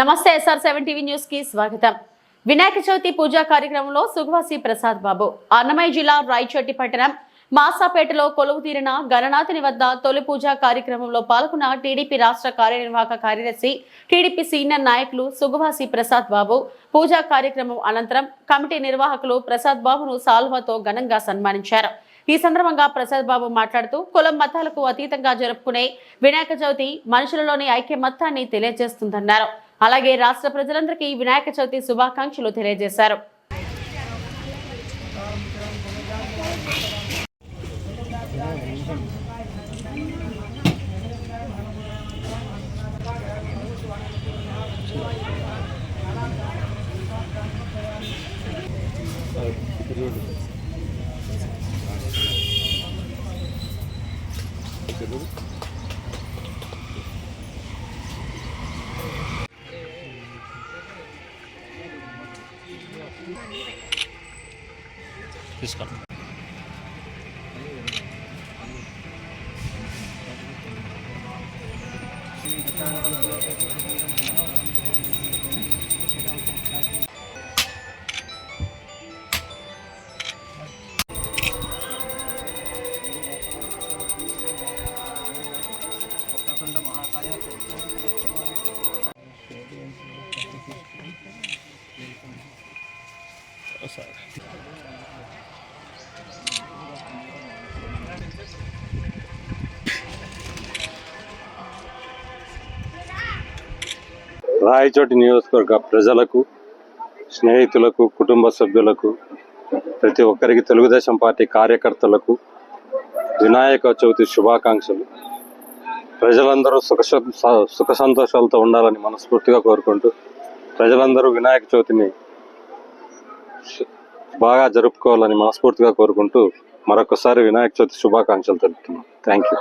నమస్తే SR seven TV న్యూస్కి స్వాగతం. వినాయక చవితి పూజా కార్యక్రమంలో సుఖవాసి ప్రసాద్ బాబు. అన్నమయ్య జిల్లా రాయచోటి పట్టణం మాసాపేటలో కొలువు తీరిన గణనాథుని వద్ద తొలి పూజ కార్యక్రమంలో పాల్గొన్న టీడీపీ రాష్ట్ర కార్యనిర్వాహక కార్యదర్శి టీడీపీ సీనియర్ నాయకులు సుగువాసి ప్రసాద్ బాబు. పూజా కార్యక్రమం అనంతరం కమిటీ నిర్వాహకులు ప్రసాద్ బాబును సాల్వాతో ఘనంగా సన్మానించారు. ఈ సందర్భంగా ప్రసాద్ బాబు మాట్లాడుతూ కులం మతాలకు అతీతంగా జరుపుకునే వినాయక చవితి మనుషులలోని ఐక్యమత్యాన్ని తెలియజేస్తుందన్నారు. అలాగే రాష్ట్ర ప్రజలందరికీ వినాయక చవితి శుభాకాంక్షలు తెలియజేశారు. ってるですから。రాయచోటి నియోజకవర్గ ప్రజలకు స్నేహితులకు కుటుంబ సభ్యులకు ప్రతి ఒక్కరికి తెలుగుదేశం పార్టీ కార్యకర్తలకు వినాయక చవితి శుభాకాంక్షలు. ప్రజలందరూ సుఖ స- సుఖ సంతోషాలతో ఉండాలని మనస్ఫూర్తిగా కోరుకుంటూ ప్రజలందరూ వినాయక చవితిని బాగా జరుపుకోవాలని మనస్ఫూర్తిగా కోరుకుంటూ మరొకసారి వినాయక చవితి శుభాకాంక్షలు తెలుపుతున్నాం. Thank you.